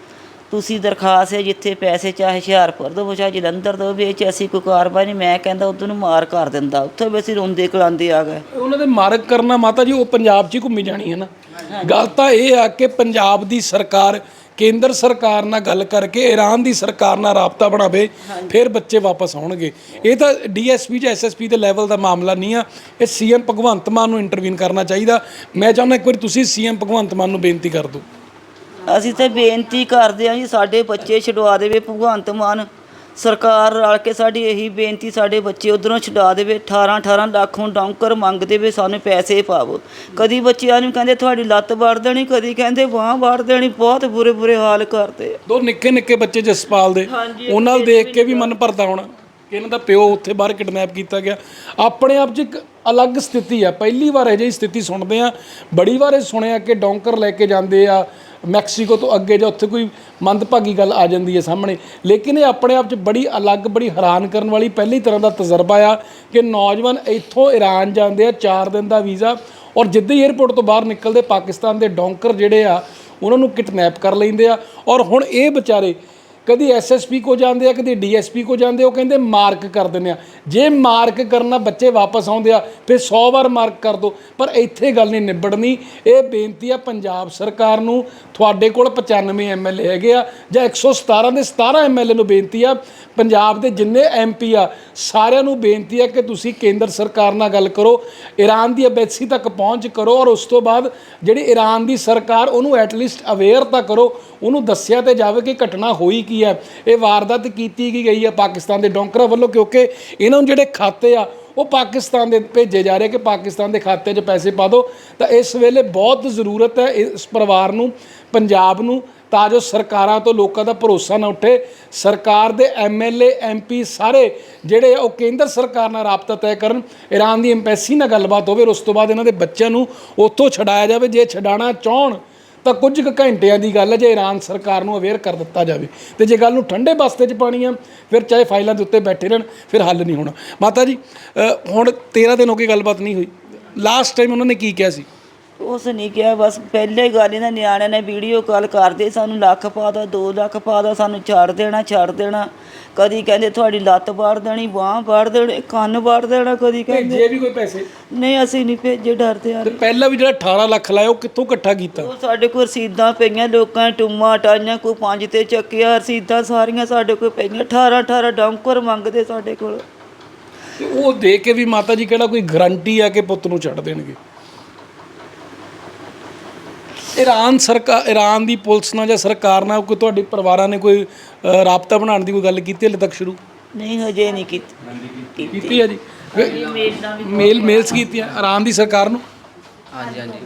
ਤੁਸੀਂ ਦਰਖਾਸਤ ਹੈ ਜਿੱਥੇ ਪੈਸੇ ਚਾਹੇ ਹੁਸ਼ਿਆਰਪੁਰ ਦੋ ਚਾਹੇ ਜਲੰਧਰ ਦੋ ਵੀ ਅਸੀਂ ਕੋਈ ਕਾਰਵਾਈ ਨਹੀਂ। ਮੈਂ ਕਹਿੰਦਾ ਉਦੋਂ ਨੂੰ ਮਾਰ ਕਰ ਦਿੰਦਾ। ਉੱਥੇ ਵੀ ਅਸੀਂ ਰੋਂਦੇ ਕਲਾਂਦੇ ਆ ਗਏ। ਉਹਨਾਂ ਦੇ ਮਾਰਕ ਕਰਨਾ ਮਾਤਾ ਜੀ, ਉਹ ਪੰਜਾਬ 'ਚ ਹੀ ਘੁੰਮੀ ਜਾਣੀ ਹੈ ਨਾ। ਗੱਲ ਤਾਂ ਇਹ ਆ ਕਿ ਪੰਜਾਬ ਦੀ ਸਰਕਾਰ, ਕੇਂਦਰ ਸਰਕਾਰ ਨਾਲ ਗੱਲ ਕਰਕੇ ਈਰਾਨ ਦੀ ਸਰਕਾਰ ਨਾਲ ਰਾਬਤਾ ਬਣਾਵੇ, ਫਿਰ ਬੱਚੇ ਵਾਪਸ ਆਉਣਗੇ। ਇਹ ਤਾਂ ਡੀਐਸਪੀ ਜਾਂ ਐਸਐਸਪੀ ਦੇ ਲੈਵਲ ਦਾ ਮਾਮਲਾ ਨਹੀਂ ਆ। ਇਹ ਸੀਐਮ ਭਗਵੰਤ ਮਾਨ ਨੂੰ ਇੰਟਰਵੀਨ ਕਰਨਾ ਚਾਹੀਦਾ। ਮੈਂ ਚਾਹੁੰਦਾ ਇੱਕ ਵਾਰੀ ਤੁਸੀਂ ਸੀਐਮ ਭਗਵੰਤ ਮਾਨ ਨੂੰ ਬੇਨਤੀ ਕਰ ਦਿਓ। ਅਸੀਂ ਤੇ ਬੇਨਤੀ ਕਰਦੇ ਹਾਂ ਜੀ ਸਾਡੇ ਬੱਚੇ ਛਡਵਾ ਦੇਵੇ ਭਗਵੰਤ ਮਾਨ। ਸਰਕਾਰ ਰਲ ਕੇ ਸਾਡੀ ਇਹੀ ਬੇਨਤੀ ਸਾਡੇ ਬੱਚੇ ਉਧਰੋਂ ਛਡਾ ਦੇਵੇ। 18 18 ਲੱਖ ਹੁਣ ਡੌਂਕਰ ਮੰਗਦੇ ਵੇ ਸਾਨੂੰ ਪੈਸੇ ਪਾਵੋ। ਕਦੀ ਬੱਚਿਆਂ ਨੂੰ ਕਹਿੰਦੇ ਤੁਹਾਡੀ ਲੱਤ ਵੜ ਦੇਣੀ ਕਦੀ ਕਹਿੰਦੇ ਬਾਹ ਵੜ ਦੇਣੀ ਬਹੁਤ ਬੁਰੇ ਬੁਰੇ ਹਾਲ ਕਰਦੇ ਆ। ਦੋ ਨਿੱਕੇ ਨਿੱਕੇ ਬੱਚੇ ਜਸਪਾਲ ਦੇ ਹਾਂਜੀ, ਉਹਨਾਂ ਨੂੰ ਦੇਖ ਕੇ ਵੀ ਮਨ ਭਰਦਾ ਹੋਣਾ ਕਿ ਇਹਨਾਂ ਦਾ ਪਿਓ ਉੱਥੇ ਬਾਹਰ ਕਿਡਨੈਪ ਕੀਤਾ ਗਿਆ। ਆਪਣੇ ਆਪ 'ਚ ਇੱਕ ਅਲੱਗ ਸਥਿਤੀ ਆ ਪਹਿਲੀ ਵਾਰ ਇਹ ਜਿਹੀ ਸਥਿਤੀ ਸੁਣਦੇ ਆ। ਬੜੀ ਵਾਰ ਇਹ ਸੁਣਿਆ ਕਿ ਡੌਂਕਰ ਲੈ ਕੇ ਜਾਂਦੇ ਆ ਮੈਕਸੀਕੋ ਤੋਂ ਅੱਗੇ ਜਾਂ ਉੱਥੇ ਕੋਈ ਮੰਦਭਾਗੀ ਗੱਲ ਆ ਜਾਂਦੀ ਹੈ ਸਾਹਮਣੇ। ਲੇਕਿਨ ਇਹ ਆਪਣੇ ਆਪ 'ਚ ਬੜੀ ਅਲੱਗ, ਬੜੀ ਹੈਰਾਨ ਕਰਨ ਵਾਲੀ ਪਹਿਲੀ ਤਰ੍ਹਾਂ ਦਾ ਤਜਰਬਾ ਆ ਕਿ ਨੌਜਵਾਨ ਇੱਥੋਂ ਈਰਾਨ ਜਾਂਦੇ ਆ 4 ਦਿਨ ਦਾ ਵੀਜ਼ਾ ਔਰ ਜਿੱਦਾਂ ਹੀ 에ਅਰਪੋਰਟ ਤੋਂ ਬਾਹਰ ਨਿਕਲਦੇ ਪਾਕਿਸਤਾਨ ਦੇ ਡੌਂਕਰ ਜਿਹੜੇ ਆ, ਉਹਨਾਂ ਨੂੰ ਕਿਡਨੈਪ ਕਰ ਲੈਂਦੇ ਆ। ਔਰ ਹੁਣ ਇਹ ਵਿਚਾਰੇ ਕਦੀ ਐਸਐਸਪੀ ਕੋ ਜਾਂਦੇ ਆ ਕਦੀ ਡੀਐਸਪੀ ਕੋ ਜਾਂਦੇ ਆ, ਉਹ ਕਹਿੰਦੇ ਮਾਰਕ ਕਰ ਦਿੰਦੇ ਆ। ਜੇ ਮਾਰਕ ਕਰਨਾ ਬੱਚੇ ਵਾਪਸ ਆਉਂਦੇ ਆ ਫਿਰ 100 ਵਾਰ ਮਾਰਕ ਕਰ ਦੋ। ਪਰ ਇੱਥੇ ਗੱਲ ਨਹੀਂ ਨਿਬੜਨੀ। ਇਹ ਬੇਨਤੀ ਆ ਪੰਜਾਬ ਸਰਕਾਰ ਨੂੰ ਤੁਹਾਡੇ ਕੋਲ 95 ਐਮਐਲਏ ਹੈਗੇ ਆ ਜਾਂ 117 ਦੇ 17 ਐਮਐਲਏ ਨੂੰ ਬੇਨਤੀ ਆ ਪੰਜਾਬ ਦੇ ਜਿੰਨੇ ਐਮਪੀ ਆ ਸਾਰਿਆਂ ਨੂੰ ਬੇਨਤੀ ਆ ਕਿ ਤੁਸੀਂ ਕੇਂਦਰ ਸਰਕਾਰ ਨਾਲ ਗੱਲ ਕਰੋ ਈਰਾਨ ਦੀ ਅਬੈਸੀ ਤੱਕ ਪਹੁੰਚ ਕਰੋ ਔਰ ਉਸ ਤੋਂ ਬਾਅਦ ਜਿਹੜੀ ਈਰਾਨ ਦੀ ਸਰਕਾਰ ਉਹਨੂੰ ਐਟਲੀਸਟ ਅਵੇਅਰ ਤਾਂ ਕਰੋ ਉਹਨੂੰ ਦੱਸਿਆ ਤੇ ਜਾਵੇ ਕਿ ਘਟਨਾ ਹੋਈ ਕੀ ਹੈ। ਇਹ ਵਾਰਦਾਤ ਕੀਤੀ ਕੀ ਗਈ ਹੈ ਪਾਕਿਸਤਾਨ ਦੇ ਡੋਂਕਰਾਂ ਵੱਲੋਂ ਕਿਉਂਕਿ ਇਹਨਾਂ ਨੂੰ ਜਿਹੜੇ ਖਾਤੇ ਆ, ਉਹ ਪਾਕਿਸਤਾਨ ਦੇ ਭੇਜੇ ਜਾ ਰਹੇ ਕਿ ਪਾਕਿਸਤਾਨ ਦੇ ਖਾਤੇ 'ਚ ਪੈਸੇ ਪਾ ਦਿਓ। ਤਾਂ ਇਸ ਵੇਲੇ ਬਹੁਤ ਜ਼ਰੂਰਤ ਹੈ ਇਸ ਪਰਿਵਾਰ ਨੂੰ, ਪੰਜਾਬ ਨੂੰ, ਤਾਂ ਜੋ ਸਰਕਾਰਾਂ ਤੋਂ ਲੋਕਾਂ ਦਾ ਭਰੋਸਾ ਨਾ ਉੱਠੇ। ਸਰਕਾਰ ਦੇ ਐਮਐਲਏ ਐਮਪੀ ਸਾਰੇ ਜਿਹੜੇ ਉਹ ਕੇਂਦਰ ਸਰਕਾਰ ਨਾਲ ਰਾਬਤਾ ਤੈਅ ਕਰਨ। ਈਰਾਨ ਦੀ ਐਮਬੈਸੀ ਨਾਲ ਗੱਲਬਾਤ ਹੋਵੇ ਉਸ ਤੋਂ ਬਾਅਦ ਇਹਨਾਂ ਦੇ ਬੱਚਿਆਂ ਨੂੰ ਉੱਥੋਂ ਛਡਾਇਆ ਜਾਵੇ। ਜੇ ਛਡਾਣਾ ਚਾਹਣ ਤਾਂ ਕੁਝ ਕੁ ਘੰਟਿਆਂ ਦੀ ਗੱਲ ਹੈ ਜੇ ਈਰਾਨ ਸਰਕਾਰ ਨੂੰ ਅਵੇਅਰ ਕਰ ਦਿੱਤਾ ਜਾਵੇ। ਤੇ ਜੇ ਗੱਲ ਨੂੰ ਠੰਡੇ ਬਸਤੇ 'ਚ ਪਾਣੀ ਆ, ਫਿਰ ਚਾਹੇ ਫਾਈਲਾਂ ਦੇ ਉੱਤੇ ਬੈਠੇ ਰਹਿਣ, ਫਿਰ ਹੱਲ ਨਹੀਂ ਹੋਣਾ। ਮਾਤਾ ਜੀ ਹੁਣ 13 ਦਿਨ ਹੋ ਗਏ ਗੱਲਬਾਤ ਨਹੀਂ ਹੋਈ। ਲਾਸਟ ਟਾਈਮ ਉਹਨਾਂ ਨੇ ਕੀ ਕਿਹਾ ਸੀ? ਉਸ ਨਹੀਂ ਕਿਹਾ ਬਸ ਪਹਿਲੇ ਗੱਲ ਇਹਨਾਂ ਨਿਆਣਿਆਂ ਨੇ ਵੀਡੀਓ ਕਾਲ ਕਰਦੇ ਸਾਨੂੰ ਲੱਖ ਪਾ ਦੋ 2 ਲੱਖ ਪਾ ਦੋ ਸਾਨੂੰ ਛੱਡ ਦੇਣਾ ਛੱਡ ਦੇਣਾ। ਕਦੀ ਕਹਿੰਦੇ ਤੁਹਾਡੀ ਲੱਤ ਵਾੜ ਦੇਣੀ ਬਾਹ ਵਾੜ ਦੇਣੀ ਕੰਨ ਵਾੜ ਦੇਣਾ ਕਦੀ ਕਹਿੰਦੇ। ਜੇ ਵੀ ਕੋਈ ਪੈਸੇ? ਨਹੀਂ ਅਸੀਂ ਨਹੀਂ ਭੇਜੇ ਡਰਦੇ ਆ। ਤੇ ਪਹਿਲਾਂ ਵੀ ਜਿਹੜਾ 18 ਲੱਖ ਲਾਇਆ ਉਹ ਕਿੱਥੋਂ ਇਕੱਠਾ ਕੀਤਾ? ਉਹ ਸਾਡੇ ਕੋਲ ਰਸੀਦਾਂ ਪਈਆਂ ਲੋਕਾਂ ਨੇ ਟੁੰਮਾਂ ਟਾਈਆਂ ਕੋਈ ਪੰਜ ਤੇ ਚੱਕਿਆ ਰਸੀਦਾਂ ਸਾਰੀਆਂ ਸਾਡੇ ਕੋਲ ਪਈਆਂ 18 18 ਡੌਂਕਰ ਮੰਗਦੇ ਸਾਡੇ ਕੋਲ। ਤੇ ਉਹ ਦੇ ਕੇ ਵੀ ਮਾਤਾ ਜੀ ਕਿਹੜਾ ਕੋਈ ਗਾਰੰਟੀ ਆ ਕਿ ਪੁੱਤ ਨੂੰ ਛੱਡ ਦੇਣਗੇ? ਈਰਾਨ ਸਰਕਾਰ ਈਰਾਨ ਦੀ ਪੁਲਿਸ ਨਾਲ ਜਾਂ ਸਰਕਾਰ ਨਾਲ ਕੋਈ ਤੁਹਾਡੇ ਪਰਿਵਾਰਾਂ ਨੇ ਕੋਈ ਅ, ਰਾਬਤਾ ਬਣਾਉਣ ਦੀ ਕੋਈ ਗੱਲ ਕੀਤੀ ਹਲੇ ਤੱਕ ਸ਼ੁਰੂ? ਨਹੀਂ ਹਜੇ ਨਹੀਂ ਕੀਤੀ। ਕੀਤੀ ਹੈ ਜੀ? ਮੇਲ ਮੇਲਸ ਕੀਤੀਆਂ ਈਰਾਨ ਦੀ ਸਰਕਾਰ ਨੂੰ? ਹਾਂਜੀ ਹਾਂਜੀ।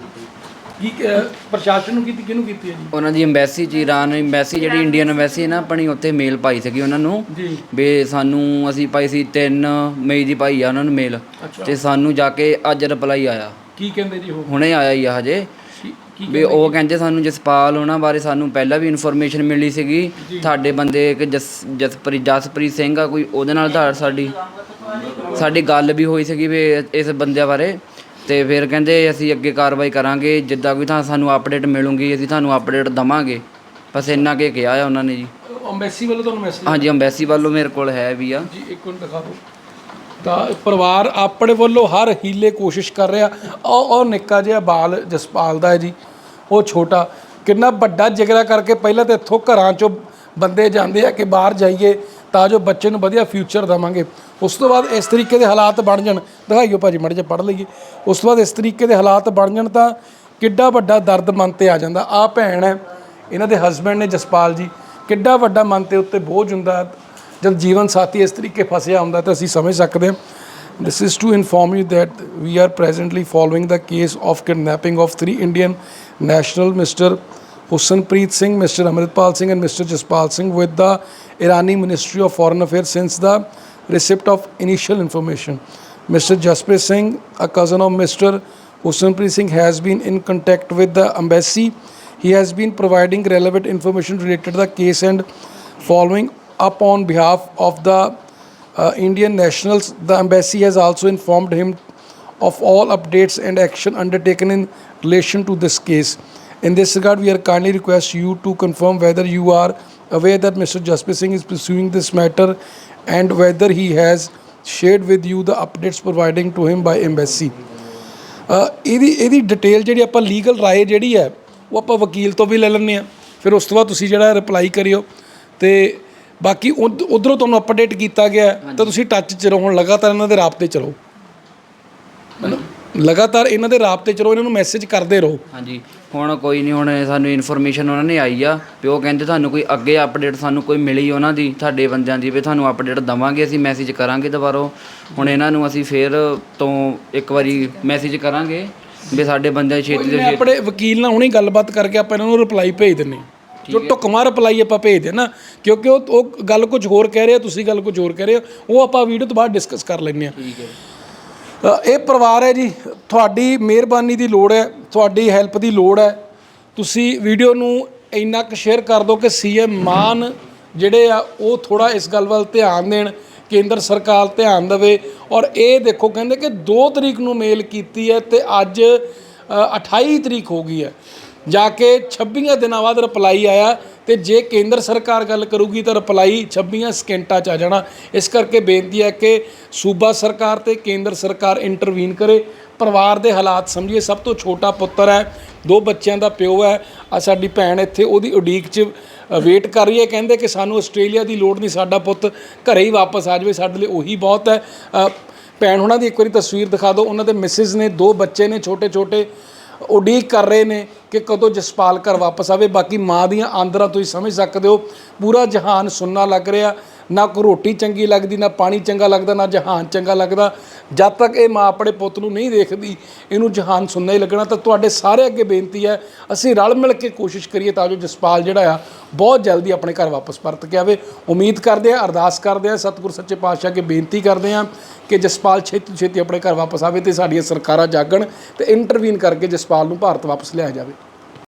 ਕੀ ਅ, ਪ੍ਰਸ਼ਾਸਨ ਨੂੰ ਕੀਤੀ ਕਿਹਨੂੰ ਕੀਤੀ ਹੈ ਜੀ? ਉਹਨਾਂ ਦੀ ਐਮਬੈਸੀ ਚ ਈਰਾਨ ਐਮਬੈਸੀ ਜਿਹੜੀ ਇੰਡੀਅਨ ਐਮਬੈਸੀ ਹੈ ਨਾ ਆਪਣੀ ਉੱਥੇ ਮੇਲ ਪਾਈ ਸੀਗੀ ਉਹਨਾਂ ਨੂੰ। ਜੀ। ਵੀ ਸਾਨੂੰ ਅਸੀਂ ਪਾਈ ਸੀ 3 ਮਈ ਦੀ ਪਾਈ ਆ ਉਹਨਾਂ ਨੂੰ ਮੇਲ। ਤੇ ਸਾਨੂੰ ਜਾ ਕੇ ਅੱਜ ਰਿਪਲਾਈ ਆਇਆ। ਕੀ ਕਹਿੰਦੇ ਜੀ ਉਹ? ਹੁਣੇ ਆਇਆ ਹੀ ਆ ਹਜੇ। ਵੀ ਉਹ ਕਹਿੰਦੇ ਸਾਨੂੰ ਜਸਪਾਲ ਉਹਨਾਂ ਬਾਰੇ ਸਾਨੂੰ ਪਹਿਲਾਂ ਵੀ ਇਨਫੋਰਮੇਸ਼ਨ ਮਿਲੀ ਸੀਗੀ। ਸਾਡੇ ਬੰਦੇ ਇੱਕ ਜਸ ਜਸਪ੍ਰੀਤ ਜਸਪ੍ਰੀਤ ਸਿੰਘ ਆ ਕੋਈ ਉਹਦੇ ਨਾਲ ਤਾਂ ਸਾਡੀ ਸਾਡੀ ਗੱਲ ਵੀ ਹੋਈ ਸੀਗੀ ਵੀ ਇਸ ਬੰਦਿਆਂ ਬਾਰੇ। ਤੇ ਫਿਰ ਕਹਿੰਦੇ ਅਸੀਂ ਅੱਗੇ ਕਾਰਵਾਈ ਕਰਾਂਗੇ ਜਿੱਦਾਂ ਵੀ ਤਾਂ ਸਾਨੂੰ ਅਪਡੇਟ ਮਿਲੂਗੀ ਅਸੀਂ ਤੁਹਾਨੂੰ ਅਪਡੇਟ ਦਵਾਂਗੇ। ਬਸ ਇੰਨਾ ਕੇ ਕਿਹਾ ਆ ਉਹਨਾਂ ਨੇ ਜੀ। ਅੰਬੈਸੀ ਵੱਲੋਂ ਤੁਹਾਨੂੰ ਮੈਸੇਜ ਹਾਂਜੀ ਅੰਬੈਸੀ ਵੱਲੋਂ ਮੇਰੇ ਕੋਲ ਹੈ ਵੀ ਆ। ਜੀ ਇੱਕ ਮਿੰਟ ਦਿਖਾ ਦਿਓ। ਤਾਂ ਪਰਿਵਾਰ ਆਪਣੇ ਵੱਲੋਂ ਹਰ ਹੀਲੇ ਕੋਸ਼ਿਸ਼ ਕਰ ਰਿਹਾ। ਉਹ ਉਹ ਨਿੱਕਾ ਜਿਹਾ ਬਾਲ ਜਸਪਾਲ ਦਾ ਹੈ ਜੀ। ਉਹ ਛੋਟਾ। ਕਿੰਨਾ ਵੱਡਾ ਜਿਗਰਾ ਕਰਕੇ ਪਹਿਲਾਂ ਤਾਂ ਇੱਥੋਂ ਘਰਾਂ ਚੋਂ ਬੰਦੇ ਜਾਂਦੇ ਆ ਕਿ ਬਾਹਰ ਜਾਈਏ ਤਾਂ ਜੋ ਬੱਚੇ ਨੂੰ ਵਧੀਆ ਫਿਊਚਰ ਦੇਵਾਂਗੇ। ਉਸ ਤੋਂ ਬਾਅਦ ਇਸ ਤਰੀਕੇ ਦੇ ਹਾਲਾਤ ਬਣ ਜਾਣ। ਦਿਖਾਈਓ ਭਾਜੀ, ਮੜ ਜਾ ਪੜ ਲਈਏ। ਉਸ ਤੋਂ ਬਾਅਦ ਇਸ ਤਰੀਕੇ ਦੇ ਹਾਲਾਤ ਬਣ ਜਾਣ ਤਾਂ ਕਿੱਡਾ ਵੱਡਾ ਦਰਦ ਮਨ ਤੇ ਆ ਜਾਂਦਾ। ਆ ਭੈਣ ਹੈ। ਇਹਨਾਂ ਦੇ ਹਸਬੰਡ ਨੇ ਜਸਪਾਲ ਜੀ। ਕਿੱਡਾ ਵੱਡਾ ਮਨ ਤੇ ਉੱਤੇ ਬੋਝ ਹੁੰਦਾ। ਜਦ ਜੀਵਨ ਸਾਥੀ ਇਸ ਤਰੀਕੇ ਫਸਿਆ ਹੁੰਦਾ ਤਾਂ ਅਸੀਂ ਸਮਝ ਸਕਦੇ ਹਾਂ This is to inform you that we are presently following the case of kidnapping of three Indian national, Mr. Hussanpreet Singh, Mr. Amritpal Singh, and Mr. Jaspal Singh, with the Irani Ministry of Foreign Affairs since the receipt of initial information. Mr. Jasprit Singh, a cousin of Mr. Hussanpreet Singh, has been in contact with the embassy. He has been providing relevant information related to the case and following up on behalf of the uh, Indian nationals. The embassy has also informed him of all updates and action undertaken in relation to this case. In this regard, we are kindly request you to confirm whether you are aware that Mr. Jasprit Singh is pursuing this matter and whether he has shared with you the updates providing to him by embassy. ਅ, ਇਹਦੀ ਇਹਦੀ detail ਜਿਹੜੀ ਆਪਾਂ legal ਰਾਏ ਜਿਹੜੀ ਹੈ ਉਹ ਆਪਾਂ ਵਕੀਲ ਤੋਂ ਵੀ ਲੈ ਲੈਂਦੇ ਆ ਫਿਰ ਉਸ ਤੋਂ ਬਾਅਦ ਤੁਸੀਂ ਜਿਹੜਾ ਰਿਪਲਾਈ ਕਰਿਓ ਤੇ ਬਾਕੀ ਉਧਰੋਂ ਤੁਹਾਨੂੰ ਅਪਡੇਟ ਕੀਤਾ ਗਿਆ ਤਾਂ ਤੁਸੀਂ ਟੱਚ 'ਚ ਰਹੋ ਹੁਣ ਲਗਾਤਾਰ ਇਹਨਾਂ ਦੇ ਰਾਬਤੇ 'ਚ ਰਹੋ? ਲਗਾਤਾਰ ਇਹਨਾਂ ਦੇ ਰਾਬਤੇ 'ਚ ਰਹੋ ਇਹਨਾਂ ਨੂੰ ਮੈਸੇਜ ਕਰਦੇ ਰਹੋ। ਹਾਂਜੀ। ਹੁਣ ਕੋਈ ਨਹੀਂ ਹੁਣ ਸਾਨੂੰ ਇਨਫੋਰਮੇਸ਼ਨ ਉਹਨਾਂ ਨੇ ਆਈ ਆ ਵੀ ਉਹ ਕਹਿੰਦੇ ਤੁਹਾਨੂੰ ਕੋਈ ਅੱਗੇ ਅਪਡੇਟ ਸਾਨੂੰ ਕੋਈ ਮਿਲੀ ਉਹਨਾਂ ਦੀ ਤੁਹਾਡੇ ਬੰਦਿਆਂ ਦੀ ਵੀ ਤੁਹਾਨੂੰ ਅਪਡੇਟ ਦਵਾਂਗੇ ਅਸੀਂ ਮੈਸੇਜ ਕਰਾਂਗੇ ਦੁਬਾਰਾ। ਹੁਣ ਇਹਨਾਂ ਨੂੰ ਅਸੀਂ ਫੇਰ ਤੋਂ ਇੱਕ ਵਾਰੀ ਮੈਸੇਜ ਕਰਾਂਗੇ ਵੀ ਸਾਡੇ ਬੰਦਿਆਂ ਦੀ ਛੇਤੀ ਛੇਤੀ ਆਪਣੇ ਵਕੀਲ ਨਾਲ ਹੁਣੇ ਗੱਲਬਾਤ ਕਰਕੇ ਆਪਾਂ ਇਹਨਾਂ ਨੂੰ ਰਿਪਲਾਈ ਭੇਜ ਦਿੰਨੇ। ਜੋ ਟੁਕਮਾ ਰਿਪਲਾਈ ਆਪਾਂ ਭੇਜਦੇ ਨਾ ਕਿਉਂਕਿ ਉਹ ਉਹ ਗੱਲ ਕੁਝ ਹੋਰ ਕਹਿ ਰਿਹਾ ਤੁਸੀਂ ਗੱਲ ਕੁਝ ਹੋਰ ਕਹਿ ਰਹੇ ਹੋ ਉਹ ਆਪਾਂ ਵੀਡੀਓ ਤੋਂ ਬਾਅਦ ਡਿਸਕਸ ਕਰ ਲੈਂਦੇ ਹਾਂ। ਠੀਕ ਹੈ। ਇਹ ਪਰਿਵਾਰ ਹੈ ਜੀ ਤੁਹਾਡੀ ਮਿਹਰਬਾਨੀ ਦੀ ਲੋੜ ਹੈ ਤੁਹਾਡੀ ਹੈਲਪ ਦੀ ਲੋੜ ਹੈ। ਤੁਸੀਂ ਵੀਡੀਓ ਨੂੰ ਇੰਨਾ ਕੁ ਸ਼ੇਅਰ ਕਰ ਦਿਓ ਕਿ ਸੀਐਮ ਮਾਨ ਜਿਹੜੇ ਆ ਉਹ ਥੋੜਾ ਇਸ ਗੱਲ ਵੱਲ ਧਿਆਨ ਦੇਣ ਕੇਂਦਰ ਸਰਕਾਰ ਧਿਆਨ ਦੇਵੇ। ਔਰ ਇਹ ਦੇਖੋ ਕਹਿੰਦੇ ਕਿ 2 ਤਰੀਕ ਨੂੰ ਮੇਲ ਕੀਤੀ ਹੈ ਤੇ ਅੱਜ 28 ਤਰੀਕ ਹੋ ਗਈ ਹੈ। ਜਾ ਕੇ 26 ਦਿਨਾਂ ਬਾਅਦ ਰਿਪਲਾਈ ਆਇਆ ਤੇ ਜੇ ਕੇਂਦਰ ਸਰਕਾਰ ਗੱਲ ਕਰੂਗੀ ਤਾਂ ਰਿਪਲਾਈ 26 ਸਕਿੰਟਾਂ ਚ ਆ ਜਾਣਾ। ਇਸ ਕਰਕੇ ਬੇਨਤੀ ਹੈ ਕਿ ਸੂਬਾ ਸਰਕਾਰ ਤੇ ਕੇਂਦਰ ਸਰਕਾਰ ਇੰਟਰਵੀਨ ਕਰੇ। ਪਰਿਵਾਰ ਦੇ ਹਾਲਾਤ ਸਮਝੀਏ। ਸਭ ਤੋਂ ਛੋਟਾ ਪੁੱਤਰ ਹੈ। ਦੋ ਬੱਚਿਆਂ ਦਾ ਪਿਓ ਹੈ। ਆ ਸਾਡੀ ਭੈਣ ਇੱਥੇ ਉਹਦੀ ਉਡੀਕ 'ਚ ਵੇਟ ਕਰ ਰਹੀ ਹੈ। ਕਹਿੰਦੇ ਕਿ ਸਾਨੂੰ ਆਸਟ੍ਰੇਲੀਆ ਦੀ ਲੋੜ ਨਹੀਂ, ਸਾਡਾ ਪੁੱਤ ਘਰੇ ਹੀ ਵਾਪਸ ਆ ਜਾਵੇ। ਸਾਡੇ ਲਈ ਉਹੀ ਬਹੁਤ ਹੈ। ਭੈਣ ਉਹਨਾਂ ਦੀ ਇੱਕ ਵਾਰੀ ਤਸਵੀਰ ਦਿਖਾ ਦਿਓ। ਉਹਨਾਂ ਦੇ ਮਿਸਿਸ ਨੇ, ਦੋ ਬੱਚੇ ਨੇ, ਛੋਟੇ ਛੋਟੇ, ਉਡੀਕ ਕਰ ਰਹੇ ਨੇ ਕਿ ਕਦੋਂ ਜਸਪਾਲ ਘਰ ਵਾਪਸ ਆਵੇ। ਬਾਕੀ ਮਾਂ ਦੀਆਂ ਆਂਦਰਾਂ ਤੁਸੀਂ ਸਮਝ ਸਕਦੇ ਹੋ। ਪੂਰਾ ਜਹਾਨ ਸੁੰਨਾ ਲੱਗ ਰਿਹਾ। ਨਾ ਕੋਈ ਰੋਟੀ ਚੰਗੀ ਲੱਗਦੀ, ਨਾ ਪਾਣੀ ਚੰਗਾ ਲੱਗਦਾ, ਨਾ ਜਹਾਨ ਚੰਗਾ ਲੱਗਦਾ। ਜਦ ਤੱਕ ਇਹ ਮਾਂ ਆਪਣੇ ਪੁੱਤ ਨੂੰ ਨਹੀਂ ਦੇਖਦੀ, ਇਹਨੂੰ ਜਹਾਨ ਸੁਣਨਾ ਹੀ ਲੱਗਣਾ, ਤਾਂ ਤੁਹਾਡੇ ਸਾਰੇ ਅੱਗੇ ਬੇਨਤੀ ਹੈ, ਅਸੀਂ ਰਲ ਮਿਲ ਕੇ ਕੋਸ਼ਿਸ਼ ਕਰੀਏ ਤਾਂ ਜੋ ਜਸਪਾਲ ਜਿਹੜਾ ਆ, ਬਹੁਤ ਜਲਦੀ ਆਪਣੇ ਘਰ ਵਾਪਸ ਪਰਤ ਕੇ ਆਵੇ। ਉਮੀਦ ਕਰਦੇ ਆ ਅਰਦਾਸ ਕਰਦੇ ਆ ਸਤਿਗੁਰ ਸੱਚੇ ਪਾਤਸ਼ਾਹ ਅੱਗੇ ਬੇਨਤੀ ਕਰਦੇ ਆ ਕਿ ਜਸਪਾਲ ਛੇਤੀ ਛੇਤੀ ਆਪਣੇ ਘਰ ਵਾਪਸ ਆਵੇ ਤੇ ਸਾਡੀਆਂ ਸਰਕਾਰਾਂ ਜਾਗਣ ਤੇ ਇੰਟਰਵੀਨ ਕਰਕੇ ਜਸਪਾਲ ਨੂੰ ਭਾਰਤ ਵਾਪਸ ਲਿਆ ਜਾਵੇ।